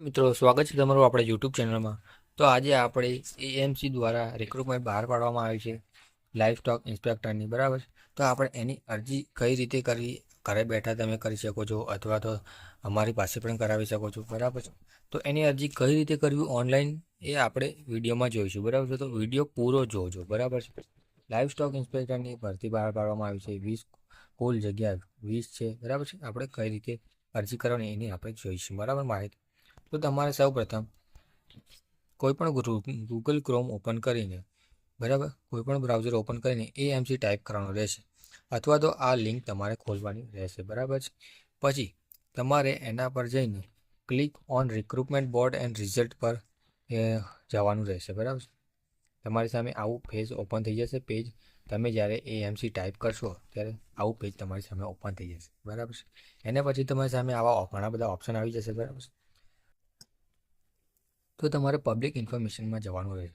મિત્રો, સ્વાગત છે તમારું આપણે યુટ્યુબ ચેનલમાં. તો આજે આપણે એએમસી દ્વારા રિક્રુટમેન્ટ બહાર પાડવામાં આવી છે લાઈફ સ્ટોક ઇન્સ્પેક્ટરની બરાબર તો આપણે એની અરજી કઈ રીતે કરવી? ઘરે બેઠા તમે કરી શકો છો, અથવા તો અમારી પાસે પણ કરાવી શકો છો, બરાબર છે? તો એની અરજી કઈ રીતે કરવી ઓનલાઈન એ આપણે વિડીયોમાં જોઈશું, બરાબર છે? તો વીડિયો પૂરો જોજો, બરાબર છે? લાઈફ સ્ટોક ઇન્સ્પેક્ટરની ભરતી બહાર પાડવામાં આવી છે, વીસ કુલ જગ્યા વીસ છે, બરાબર છે? આપણે કઈ રીતે અરજી કરવાની એની આપણે જોઈશું, બરાબર માહિતી. તો તમારે સૌ પ્રથમ કોઈપણ ગૂગલ ક્રોમ ઓપન કરીને, બરાબર? કોઈપણ બ્રાઉઝર ઓપન કરીને એએમસી ટાઈપ કરવાનું રહેશે. અથવા તો આ લિંક તમારે ખોલવાની રહેશે, બરાબર છે? પછી, તમારે એના પર જઈને click on recruitment board and result પર જવાનું રહેશે, બરાબર તમારી સામે આવું પેજ ઓપન થઈ જશે. પેજ તમે જ્યારે એએમસી ટાઈપ કરશો, ત્યારે આવું પેજ તમારી સામે ઓપન થઈ જશે, બરાબર છે? એને પછી તમારી સામે આવા ઘણા બધા ઓપ્શન આવી જશે, બરાબર છે? તો તમારે પબ્લિક ઇન્ફોર્મેશનમાં જવાનું રહેશે.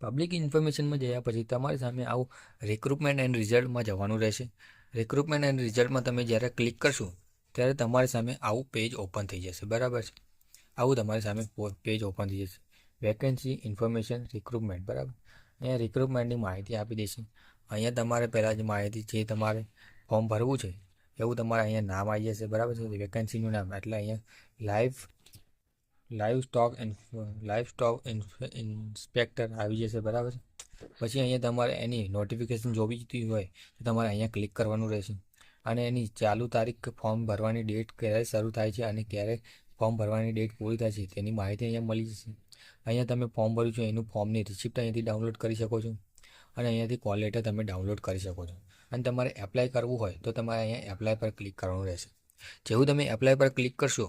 પબ્લિક ઇન્ફોર્મેશનમાં જયા પછી તમારી સામે આવું રિક્રુટમેન્ટ એન્ડ રિઝલ્ટમાં જવાનું રહેશે. રિક્રુટમેન્ટ એન્ડ રિઝલ્ટમાં તમે જ્યારે ક્લિક કરશો, ત્યારે તમારી સામે આવું પેજ ઓપન થઈ જશે. બરાબર છે? આવું તમારી સામે પેજ ઓપન થઈ જશે. વેકેન્સી ઇન્ફોર્મેશન રિક્રુટમેન્ટ બરાબર? અહીંયા રિક્રુટમેન્ટની માહિતી આપી દેશે. અહીંયા તમારે પહેલાં જે માહિતી જે તમારે ફોર્મ ભરવું છે, એવું તમારે અહીંયા નામ આવી જશે. બરાબર છે? વેકેન્સીનું નામ. એટલે અહીંયા live live stock live stock inspector આવી જશે, બરાબર પછી અહીંયા તમારે એની નોટિફિકેશન જોઈતી હોય તો તમારે અહીંયા ક્લિક કરવાનું રહેશે. અને એની ચાલુ તારીખ ફોર્મ ભરવાની ડેટ ક્યારે શરૂ થાય છે અને ક્યારે ફોર્મ ભરવાની ડેટ પૂરી થાય છે તેની માહિતી અહીંયા મળી જશે. અહીંયા તમે ફોર્મ ભર્યું છે, એનું ફોર્મની રિસિપ્ટ અહીંયાથી ડાઉનલોડ કરી શકો છો. અને અહીંયાથી કોલ લેટર તમે ડાઉનલોડ કરી શકો છો. અને તમારે એપ્લાય કરવું હોય તો તમારે અહીંયા એપ્લાય પર ક્લિક કરવાનું રહેશે. જેવું તમે એપ્લાય પર ક્લિક કરશો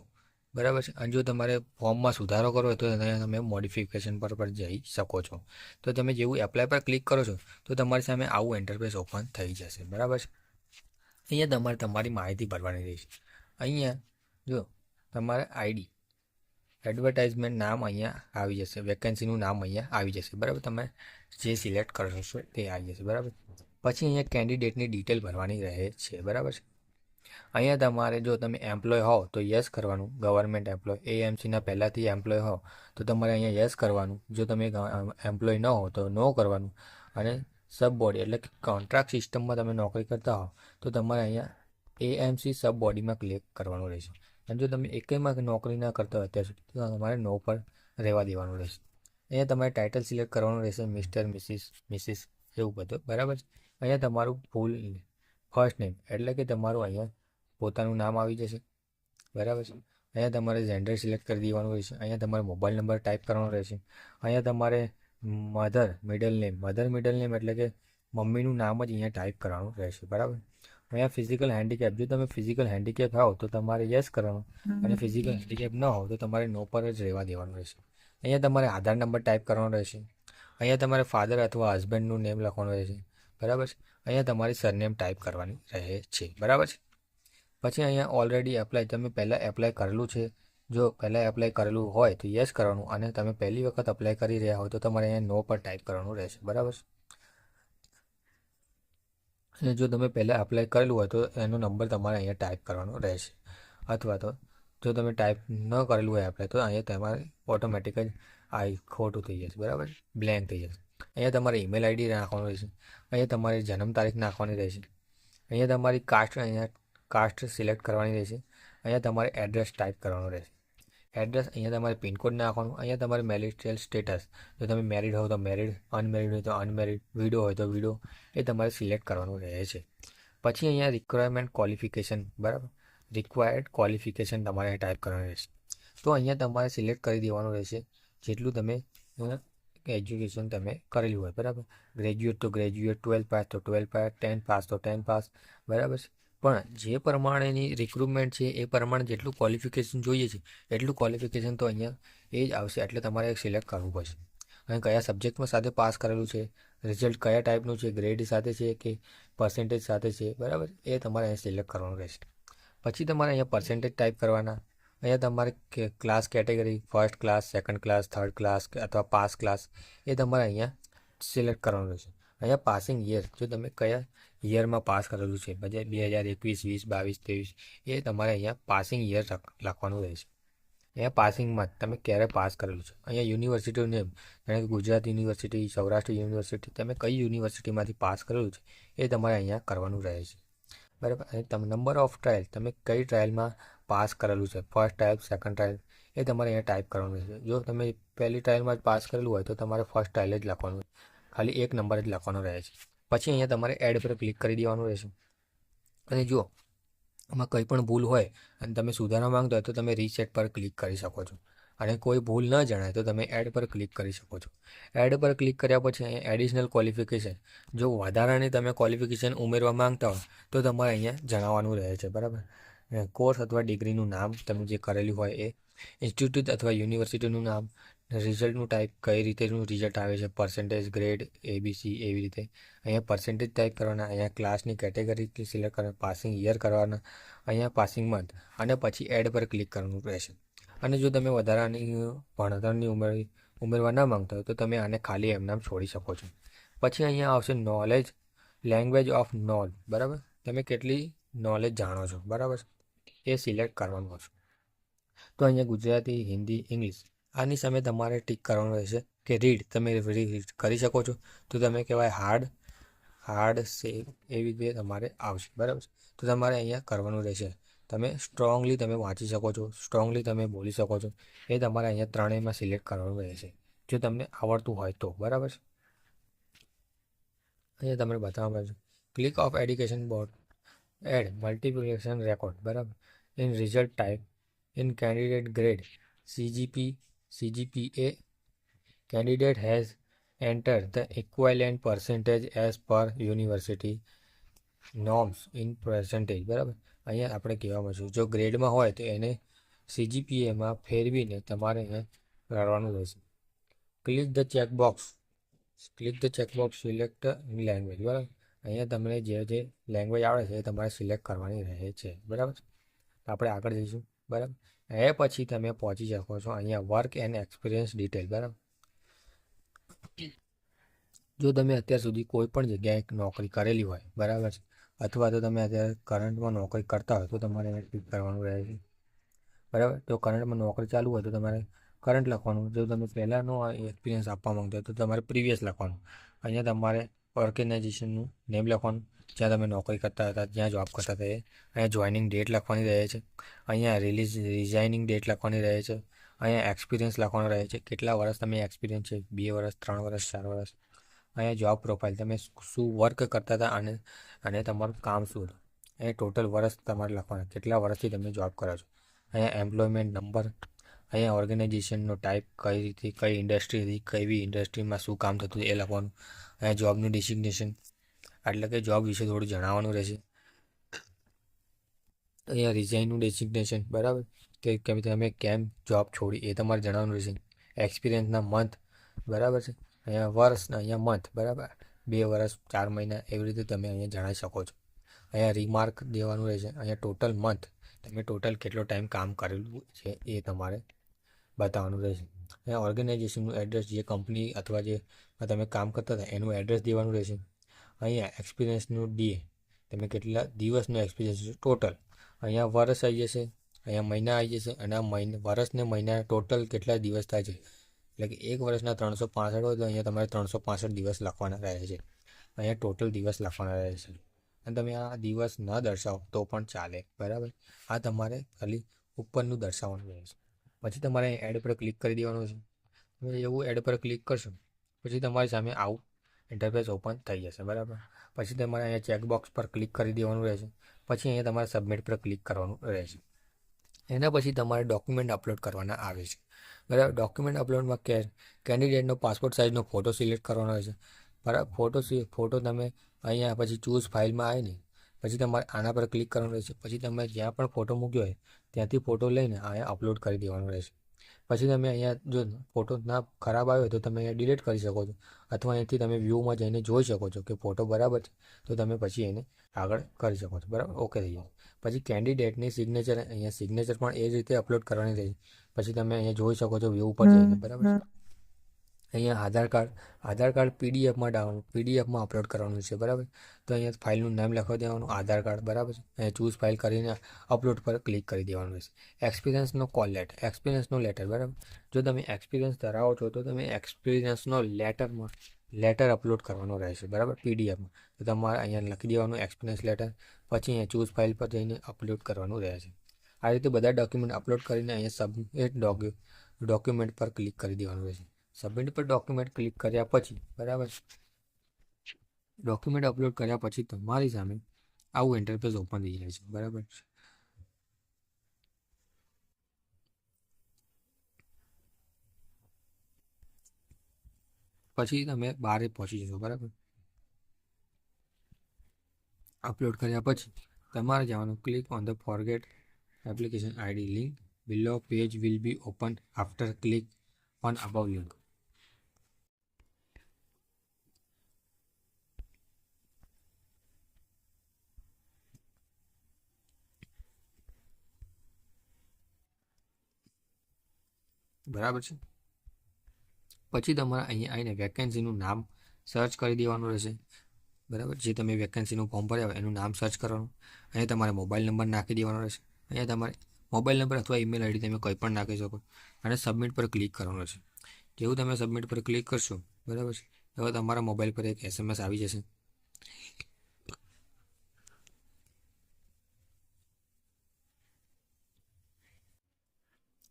બરાબર છે? અને જો તમારે ફોર્મમાં સુધારો કરવો હોય તો તમે મોડિફિકેશન પર પણ જઈ શકો છો. તો તમે જેવું એપ્લાય પર ક્લિક કરો છો, તો તમારી સામે આવું એન્ટરપ્રેસ ઓપન થઈ જશે. બરાબર છે? અહીંયા તમારે તમારી માહિતી ભરવાની રહેશે. અહીંયા જો તમારે આઈડી એડવર્ટાઇઝમેન્ટ નામ અહીંયા આવી જશે. વેકેન્સીનું નામ અહીંયા આવી જશે. બરાબર? તમે જે સિલેક્ટ કરશો તે આવી જશે. બરાબર? પછી અહીંયા કેન્ડિડેટની ડિટેલ ભરવાની રહે છે. બરાબર છે? અહીંયા તમારે જો તમે એમ્પ્લોય હોવ તો યસ કરવાનું. ગવર્મેન્ટ એમ્પ્લોય એએમસીના પહેલાંથી એમ્પ્લોય હોવ તો તમારે અહીંયા યસ કરવાનું. જો તમે એમ્પ્લોય ન હો તો નો કરવાનું. અને સબ બોડી એટલે કે કોન્ટ્રાક્ટ સિસ્ટમમાં તમે નોકરી કરતા હો તો તમારે અહીંયા એએમસી સબ બોડીમાં ક્લિક કરવાનું રહેશે. અને જો તમે એકમાં નોકરી ના કરતા હોય અત્યાર સુધી, તો તમારે નો પર રહેવા દેવાનું રહેશે. અહીંયા તમારે ટાઇટલ સિલેક્ટ કરવાનું રહેશે મિસ્ટર મિસિસ મિસિસ એવું બધું. બરાબર છે? અહીંયા તમારું ફૂલ ફર્સ્ટ નેમ એટલે કે તમારું અહીંયા પોતાનું નામ આવી જશે. બરાબર છે? અહીંયા તમારે જેન્ડર સિલેક્ટ કરી દેવાનું રહેશે. અહીંયા તમારે મોબાઈલ નંબર ટાઈપ કરવાનો રહેશે. અહીંયા તમારે mother middle name mother middle name એટલે કે મમ્મીનું નામ જ અહીંયા ટાઈપ કરવાનું રહેશે. બરાબર? અહીંયા ફિઝિકલ હેન્ડીકેપ જો તમે ફિઝિકલ હેન્ડીકેપ હોવ તો તમારે યસ કરવાનું. અને ફિઝિકલ હેન્ડીકેપ ન હોવ તો તમારે નો પર જ રહેવા દેવાનું રહેશે. અહીંયા તમારે આધાર નંબર ટાઈપ કરવાનો રહેશે. અહીંયા તમારે ફાધર અથવા હસબન્ડનું નેમ લખવાનું રહેશે. બરાબર છે? અહીંયા તમારી સરનેમ ટાઈપ કરવાની રહે છે. બરાબર છે? પછી અહીંયા ઓલરેડી એપ્લાય તમે પહેલાં એપ્લાય કરેલું છે. જો પહેલાં એપ્લાય કરેલું હોય તો યસ કરવાનું અને તમે પહેલી વખત એપ્લાય કરી રહ્યા હોય તો તમારે અહીંયા નો પર ટાઈપ કરવાનું રહેશે. બરાબર? અને જો તમે પહેલાં એપ્લાય કરેલું હોય તો એનો નંબર તમારે અહીંયા ટાઈપ કરવાનો રહેશે. અથવા તો જો તમે ટાઈપ ન કરેલું હોય એપ્લાય તો અહીંયા તમારે ઓટોમેટિક જ આ ખોટું થઈ જશે. બરાબર? બ્લેન્ક થઈ જશે. અહીંયા તમારે ઈમેલ આઈડી નાખવાનું રહેશે. અહીંયા તમારી જન્મ તારીખ નાખવાની રહેશે. અહીંયા તમારી કાસ્ટ અહીંયા કાસ્ટ સિલેક્ટ કરવાની રહેશે. અહીંયા તમારે એડ્રેસ ટાઈપ કરવાનું રહેશે. એડ્રેસ અહીંયા તમારે પિનકોડ નાખવાનું. અહીંયા તમારે મેરિટલ સ્ટેટસ. જો તમે મેરિડ હો તો મેરિડ, અનમેરિડ હોય તો અનમેરિડ, વિડો હોય તો વિડો, એ તમારે સિલેક્ટ કરવાનું રહે છે. પછી અહીંયા રિક્વાયરમેન્ટ ક્વોલિફિકેશન બરાબર? રિક્વાયર્ડ ક્વોલિફિકેશન તમારે ટાઈપ કરવાનું રહેશે. તો અહીંયા તમારે સિલેક્ટ કરી દેવાનું રહેશે. જેટલું તમે એજ્યુકેશન તમે કરેલું હોય, બરાબર? ગ્રેજ્યુએટ તો ગ્રેજ્યુએટ ટ્વેલ્થ પાસ તો ટ્વેલ્થ પાસ ટેન્થ પાસ તો ટેન્થ પાસ બરાબર છે? પણ જે પ્રમાણેની રિક્રુટમેન્ટ છે, એ પ્રમાણે જેટલું ક્વોલિફિકેશન જોઈએ છે, એટલું ક્વોલિફિકેશન તો અહીંયા એ જ આવશે. એટલે તમારે સિલેક્ટ કરવું પડશે. અને કયા સબ્જેક્ટમાં સાથે પાસ કરેલું છે રિઝલ્ટ કયા ટાઈપનું છે ગ્રેડ સાથે છે કે પર્સન્ટેજ સાથે છે, બરાબર? એ તમારે અહીંયા સિલેક્ટ કરવાનું રહેશે. પછી તમારે અહીંયા પર્સન્ટેજ ટાઈપ કરવાના. અહીંયા તમારે class category first class second class third class અથવા પાસ ક્લાસ એ તમારે અહીંયા સિલેક્ટ કરવાનું રહેશે. અહીંયા પાસિંગ યર જો તમે કયા યરમાં પાસ કરેલું છે બે હજાર એકવીસ, વીસ, બાવીસ, ત્રેવીસ, એ તમારે અહીંયા પાસિંગ યર લખવાનું રહેશે અહીંયા પાસિંગમાં તમે ક્યારે પાસ કરેલું છે? અહીંયા યુનિવર્સિટીનું નેમ જાણે કે ગુજરાત યુનિવર્સિટી સૌરાષ્ટ્ર યુનિવર્સિટી તમે કઈ યુનિવર્સિટીમાંથી પાસ કરેલું છે, એ તમારે અહીંયા કરવાનું રહે છે. બરાબર? અને તમે નંબર ઓફ ટ્રાયલ તમે કઈ ટ્રાયલમાં પાસ કરેલું છે? ફર્સ્ટ ટ્રાયલ સેકન્ડ ટ્રાયલ એ તમારે અહીંયા ટાઈપ કરવાનું રહેશે. જો તમે પહેલી ટ્રાયલમાં જ પાસ કરેલું હોય તો તમારે ફર્સ્ટ ટ્રાયલ જ લખવાનું ખાલી એક નંબર જ લખવાનો રહે છે. પછી અહીંયા તમારે એડ પર ક્લિક કરી દેવાનું રહેશે. અને જુઓ, આમાં કંઈ પણ ભૂલ હોય અને તમે સુધારવા માંગતા હોય તો તમે રીસેટ પર ક્લિક કરી શકો છો. અને કોઈ ભૂલ ન જણાય તો તમે એડ પર ક્લિક કરી શકો છો. એડ પર ક્લિક કર્યા પછી અહીંયા એડિશનલ ક્વોલિફિકેશન જો વધારાની તમે ક્વોલિફિકેશન ઉમેરવા માંગતા હોય તો તમારે અહીંયા જણાવવાનું રહે છે, બરાબર? કોર્સ અથવા ડિગ્રીનું નામ તમે જે કરેલું હોય એ ઇન્સ્ટિટ્યૂટ અથવા યુનિવર્સિટીનું નામ રિઝલ્ટનું ટાઈપ કઈ રીતેનું રિઝલ્ટ આવે છે? પર્સન્ટેજ ગ્રેડ એબીસી એવી રીતે. અહીંયા પર્સન્ટેજ ટાઈપ કરવાના, અહીંયા ક્લાસની કેટેગરી સિલેક્ટ કરવાના પાસિંગ યર કરવાના, અહીંયા પાસિંગ મંથ અને પછી એડ પર ક્લિક કરવાનું રહેશે. અને જો તમે વધારાની, ભણતરની ઉમેર, ઉમેરવા ન માંગતા હોય તો તમે આને ખાલી એમનામ છોડી શકો છો. પછી અહીંયા આવશે નોલેજ લેંગ્વેજ ઓફ નોલ બરાબર? તમે કેટલી નોલેજ જાણો છો, બરાબર? એ સિલેક્ટ કરવાનું હશે. તો અહીંયા ગુજરાતી, હિન્દી ઇંગ્લિશ આની સામે તમારે ટીક કરવાનું રહેશે કે રીડ, તમે રીડ કરી શકો છો. તો તમે કહેવાય હાર્ડ હાર્ડ સેવ એવી રીતે તમારે આવશે, બરાબર તો તમારે અહીંયા કરવાનું રહેશે. તમે સ્ટ્રોંગલી તમે વાંચી શકો છો સ્ટ્રોંગલી તમે બોલી શકો છો. એ તમારે અહીંયા ત્રણેયમાં સિલેક્ટ કરવાનું રહેશે. જો તમને આવડતું હોય તો, બરાબર છે? અહીંયા તમને બતાવવામાં છે. Click of education board add multiplication record બરાબર. In result type in candidate grade CGP CGPA candidate has entered the equivalent percentage as per university norms in percentage, બરાબર? અહીંયા આપણે કહેવામાં છું જો ગ્રેડમાં હોય તો એને સીજીપીએમાં ફેરવીને તમારે કરવાનું રહેશે. Click the checkbox, click the checkbox select language, બરાબર? અહીંયા તમને જે જે લેંગ્વેજ આવડે છે એ તમારે સિલેક્ટ કરવાની રહે છે, બરાબર? આપણે આગળ જઈશું, બરાબર? એ પછી તમે પહોંચી શકો છો અહીંયા વર્ક એન્ડ એક્સપિરિયન્સ ડિટેલ બરાબર? જો તમે અત્યાર સુધી કોઈ પણ જગ્યાએ નોકરી કરેલી હોય, બરાબર છે? અથવા તો તમે અત્યારે કરંટમાં નોકરી કરતા હોય તો તમારે એને ક્લિક કરવાનું રહે છે. બરાબર? જો કરંટમાં નોકરી ચાલુ હોય તો તમારે કરંટ લખવાનું. જો તમે પહેલાંનો એક્સપિરિયન્સ આપવા માંગતા હોય તો તમારે પ્રીવિયસ લખવાનું. અહીંયા તમારે ઓર્ગેનાઇઝેશનનું નેમ લખવાનું. જ્યાં તમે નોકરી કરતા હતા જ્યાં જોબ કરતા હતા અહીંયા જોઈનિંગ ડેટ લખવાની રહે છે. અહીંયા રિલીઝ રિઝાઇનિંગ ડેટ લખવાની રહે છે. અહીંયા એક્સપિરિયન્સ લખવાનો રહે છે. કેટલા વર્ષ તમે એક્સપિરિયન્સ છે? બે વર્ષ, ત્રણ વર્ષ, ચાર વર્ષ? અહીંયા જોબ પ્રોફાઇલ તમે શું વર્ક કરતા હતા અને અને તમારું કામ શું હતું? અહીંયા ટોટલ વર્ષ તમારે લખવાના. કેટલા વર્ષથી તમે જોબ કરો છો? અહીંયા એમ્પ્લોયમેન્ટ નંબર અહીંયા ઓર્ગેનાઇઝેશનનો ટાઈપ કઈ રીતે, કઈ ઇન્ડસ્ટ્રી હતી, કઈ ઇન્ડસ્ટ્રીમાં શું કામ થતું એ લખવાનું. અહીંયા જોબનું ડિસિગ્નેશન એટલે કે જોબ વિશે થોડું જણાવવાનું રહેશે. અહીંયા રિઝાઇનનું ડેસિગ્નેશન બરાબર? કે કેમ તમે કેમ જોબ છોડી, એ તમારે જણાવવાનું રહેશે. એક્સપિરિયન્સના મંથ બરાબર છે? અહીંયા વર્ષ ને, અહીંયા મંથ બરાબર? બે વર્ષ, ચાર મહિના, એવી રીતે તમે અહીંયા જણાવી શકો છો. અહીંયા રિમાર્ક દેવાનું રહેશે. અહીંયા ટોટલ મંથ તમે ટોટલ કેટલો ટાઈમ કામ કરેલું છે એ તમારે બતાવવાનું રહેશે. અહીંયા ઓર્ગેનાઇઝેશનનું એડ્રેસ જે કંપની અથવા જે તમે કામ કરતા હતા, એનું એડ્રેસ દેવાનું રહેશે. અહીંયા એક્સપિરિયન્સનું ડીએ તમે કેટલા દિવસનો એક્સપિરિયન્સ ટોટલ અહીંયા વર્ષ આવી જશે, અહીંયા મહિના આવી જશે અને આ મહિના, વર્ષને મહિના ટોટલ કેટલા દિવસ થાય છે? એટલે કે એક વર્ષના ત્રણસો પાસઠ હોય તો અહીંયા તમારે ત્રણસો પાસઠ દિવસ લખવાના રહે છે. અહીંયા ટોટલ દિવસ લખવાના રહે છે. અને તમે આ દિવસ ન દર્શાવો તો પણ ચાલે, બરાબર? આ તમારે ખાલી ઉપરનું દર્શાવવાનું રહે છે. પછી તમારે એડ પર ક્લિક કરી દેવાનું છે. તમે એવું એડ પર ક્લિક કરશો, પછી તમારી સામે આવું ઇન્ટરફેસ ઓપન થઈ જશે, બરાબર? પછી તમારે અહીંયા ચેકબોક્સ પર ક્લિક કરી દેવાનું રહેશે. પછી અહીંયા તમારે સબમિટ પર ક્લિક કરવાનું રહેશે. એના પછી તમારે ડોક્યુમેન્ટ અપલોડ કરવાના આવે છે. બરાબર? ડોક્યુમેન્ટ અપલોડમાં કે કેન્ડિડેટનો પાસપોર્ટ સાઇઝનો ફોટો સિલેક્ટ કરવાનો રહેશે બરાબર? ફોટો ફોટો તમે અહીંયા પછી ચૂઝ ફાઇલમાં આવે ને પછી તમારે આના પર ક્લિક કરવાનું રહેશે. પછી તમે જ્યાં પણ ફોટો મૂક્યો હોય, ત્યાંથી ફોટો લઈને અહીંયા અપલોડ કરી દેવાનો રહેશે. પછી તમે અહીંયા જો ફોટો ના ખરાબ આવ્યો તો તમે અહીંયા ડિલીટ કરી શકો છો. અથવા અહીંથી તમે વ્યૂમાં જઈને જોઈ શકો છો કે ફોટો બરાબર છે તો તમે પછી એને આગળ કરી શકો છો. બરાબર? ઓકે થઈ જાય પછી કેન્ડિડેટની સિગ્નેચર અહીંયા સિગ્નેચર પણ એ જ રીતે અપલોડ કરવાની થઈ પછી તમે અહીંયા જોઈ શકો છો વ્યૂ ઉપર જઈને. બરાબર અહીંયા આધાર કાર્ડ આધાર કાર્ડ પીડીએફમાં ડાઉન પીડીએફમાં અપલોડ કરવાનું છે, બરાબર? તો અહીંયા ફાઇલનું નામ લખવા દેવાનું, આધાર કાર્ડ, બરાબર છે? અહીંયા ચૂઝ ફાઇલ કરીને અપલોડ પર ક્લિક કરી દેવાનું રહેશે એક્સપિરિયન્સનો કોલ લેટર એક્સપિરિયન્સનો લેટર બરાબર? જો તમે એક્સપિરિયન્સ ધરાવો છો, તો તમે એક્સપિરિયન્સનો લેટરમાં લેટર અપલોડ કરવાનો રહેશે, બરાબર? પીડીએફમાં તો તમારે અહીંયા લખી દેવાનું એક્સપિરિયન્સ લેટર પછી અહીંયા ચૂઝ ફાઇલ પર જઈને અપલોડ કરવાનું રહેશે. આ રીતે બધા ડોક્યુમેન્ટ અપલોડ કરીને અહીંયા સબમિટ ડોક્યુ ડોક્યુમેન્ટ પર ક્લિક કરી દેવાનું રહેશે. સબમિટ પર ડોક્યુમેન્ટ ક્લિક કર્યા પછી, બરાબર? ડોક્યુમેન્ટ અપલોડ કર્યા પછી તમારી સામે આવું ઇન્ટરફેસ ઓપન થઈ જાય છે, બરાબર? પછી તમે બારે પહોંચી જશો, બરાબર? અપલોડ કર્યા પછી તમારે જવાનું click on the forget application ID link below page will be open after click on above link બરાબર છે? પછી તમારે અહીંયા આવીને વેકેન્સીનું નામ સર્ચ કરી દેવાનું રહેશે. બરાબર? જે તમે વેકેન્સીનું ફોર્મ ભર્યા હોય, એનું નામ સર્ચ કરવાનું. અહીંયા તમારે મોબાઈલ નંબર નાખી દેવાનો રહેશે. અહીંયા તમારે મોબાઈલ નંબર અથવા ઈમેલ આઈડી તમે કંઈ પણ નાખી શકો. અને સબમિટ પર ક્લિક કરવાનું રહેશે. જેવું તમે સબમિટ પર ક્લિક કરશો, બરાબર છે? હવે તમારા મોબાઈલ પર એક એસએમએસ આવી જશે.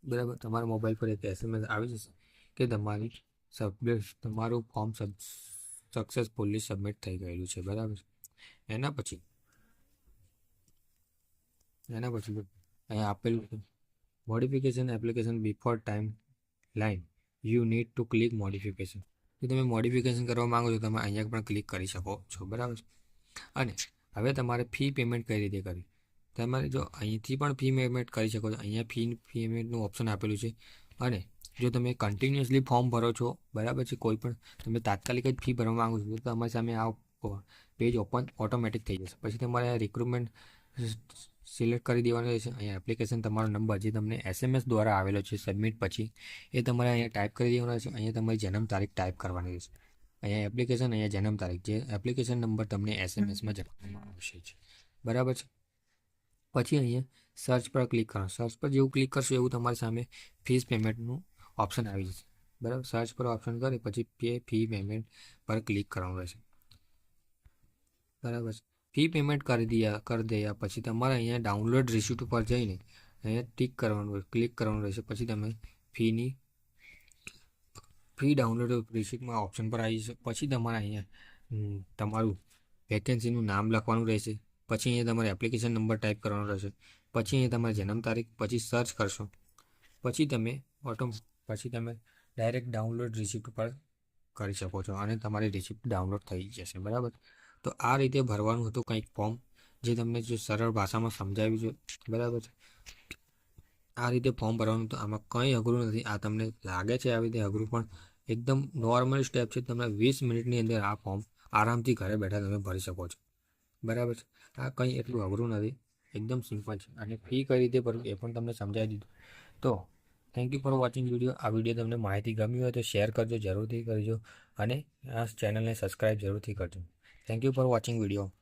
બરાબર, તમારા મોબાઈલ પર એક એસએમએસ આવી જશે કે તમારી સબમિટ તમારું ફોર્મ સક્સેસફુલી સબમિટ થઈ ગયેલું છે, બરાબર? એના પછી એના પછી અહીંયા આપેલું modification application before time line you need to click modification જો તમે મોડિફિકેશન કરવા માંગો છો, તમે અહીંયા પણ ક્લિક કરી શકો છો, બરાબર? અને હવે તમારે ફી પેમેન્ટ કઈ રીતે કરવી? તમારે જો અહીંથી પણ ફી પેમેન્ટ કરી શકો છો. અહીંયા ફી પેમેન્ટનું ઓપ્શન આપેલું છે. અને જો તમે કન્ટિન્યુઅસલી ફોર્મ ભરો છો, બરાબર છે, કોઈ પણ, તમે તાત્કાલિક જ ફી ભરવા માંગો છો, તો તમારી સામે આ પેજ ઓપન ઓટોમેટિક થઈ જશે. પછી તમારે રિક્રુટમેન્ટ સિલેક્ટ કરી દેવાનું રહેશે. અહીંયા એપ્લિકેશન તમારો નંબર જે તમને એસએમએસ દ્વારા આવેલો છે સબમિટ પછી, એ તમારે અહીંયા ટાઈપ કરી દેવાનો રહેશે. અહીંયા તમારી જન્મ તારીખ ટાઈપ કરવાની રહેશે. અહીંયા એપ્લિકેશન અહીંયા જન્મ તારીખ, જે એપ્લિકેશન નંબર તમને એસએમએસમાં જણાવવામાં આવશે છે બરાબર છે? પછી અહીંયા સર્ચ પર ક્લિક કરો. સર્ચ પર જેવું ક્લિક કરશો એવું તમારી સામે ફીસ પેમેન્ટનું ઓપ્શન આવી જશે. બરાબર? સર્ચ પર ઓપ્શન કરી, પછી પે ફી પેમેન્ટ પર ક્લિક કરવાનું રહેશે. બરાબર ફી પેમેન્ટ કરી દયા કરી દયા, પછી તમારે અહીંયા ડાઉનલોડ રિસિપ્ટ ઉપર જઈને અહીંયા ટીક કરવાનું ક્લિક કરવાનું રહેશે, પછી તમે ફીની ફી ડાઉનલોડ રિસિપ્ટમાં ઓપ્શન પર આવી જશે. પછી તમારે અહીંયા તમારું વેકેન્સીનું નામ લખવાનું રહેશે. પછી અહીંયા તમારે એપ્લિકેશન નંબર ટાઈપ કરવાનો રહેશે. પછી અહીંયા તમારી જન્મ તારીખ, પછી સર્ચ કરશો. પછી તમે ઓટો પછી તમે ડાયરેક્ટ ડાઉનલોડ રિસિપ્ટ પર કરી શકો છો અને તમારી રિસિપ્ટ ડાઉનલોડ થઈ જશે, બરાબર? તો આ રીતે ભરવાનું હતું કંઈક ફોર્મ જે તમને જો સરળ ભાષામાં સમજાવ્યું છે બરાબર છે? આ રીતે ફોર્મ ભરવાનું તો આમાં કંઈ અઘરું નથી. આ તમને લાગે છે આવી રીતે અઘરું, પણ એકદમ નોર્મલ સ્ટેપ છે. તમને વીસ મિનિટની અંદર આ ફોર્મ આરામથી ઘરે બેઠા તમે ભરી શકો છો. બરાબર છે. આ કંઈ એટલું અઘરું નથી. એકદમ સિમ્પલ છે. અને ફી કઈ રીતે ભરવું એ પણ તમને સમજાવી દીધું. તો thank you for watching video આ વીડિયો તમને માહિતી ગમી હોય તો શેર કરજો, જરૂરથી કરજો અને આ ચેનલને સબસ્ક્રાઈબ જરૂરથી કરજો. Thank you for watching video